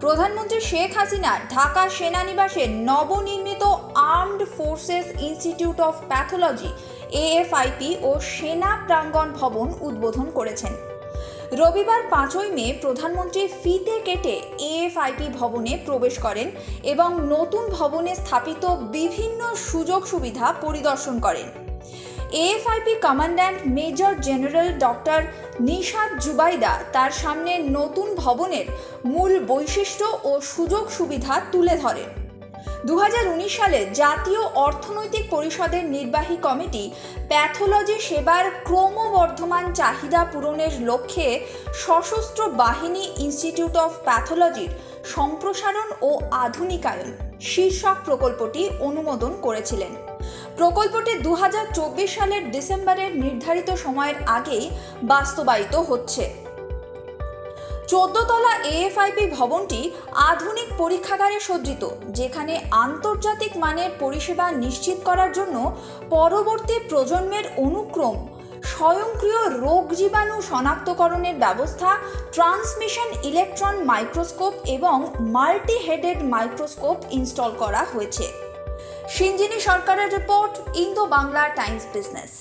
প্রধানমন্ত্রী শেখ হাসিনা ঢাকা সেনানিবাসে নবনির্মিত armed forces institute of pathology, AFIP ও সেনা প্রাঙ্গণ ভবন উদ্বোধন করেছেন। রবিবার পাঁচই মে প্রধানমন্ত্রী ফিতে কেটে এএফআইপি ভবনে প্রবেশ করেন এবং নতুন ভবনে স্থাপিত বিভিন্ন সুযোগ সুবিধা পরিদর্শন করেন। AFIP commandant major general doctor Nishad Zubaida তার সামনে নতুন ভবনের মূল বৈশিষ্ট্য ও সুযোগ সুবিধা তুলে ধরেন। দু হাজার উনিশ সালে জাতীয় অর্থনৈতিক পরিষদের নির্বাহী কমিটি প্যাথোলজি সেবার ক্রমবর্ধমান চাহিদা পূরণের লক্ষ্যে সশস্ত্র বাহিনী ইনস্টিটিউট অফ প্যাথোলজির সম্প্রসারণ ও আধুনিকায়ন শীর্ষক প্রকল্পটি অনুমোদন করেছিলেন। প্রকল্পটি দু হাজার চব্বিশ সালের ডিসেম্বরের নির্ধারিত সময়ের আগেই বাস্তবায়িত হচ্ছে। চোদ্দতলা এএফআইপি ভবনটি আধুনিক পরীক্ষাগারে সজ্জিত, যেখানে আন্তর্জাতিক মানের পরিষেবা নিশ্চিত করার জন্য পরবর্তী প্রজন্মের অনুক্রম, স্বয়ংক্রিয় রোগ জীবাণু শনাক্তকরণের ব্যবস্থা, ট্রান্সমিশন ইলেকট্রন মাইক্রোস্কোপ এবং মাল্টি হেডেড মাইক্রোস্কোপ ইনস্টল করা হয়েছে। সিঞ্জিনী সরকারের report Indo Bangla Times Business.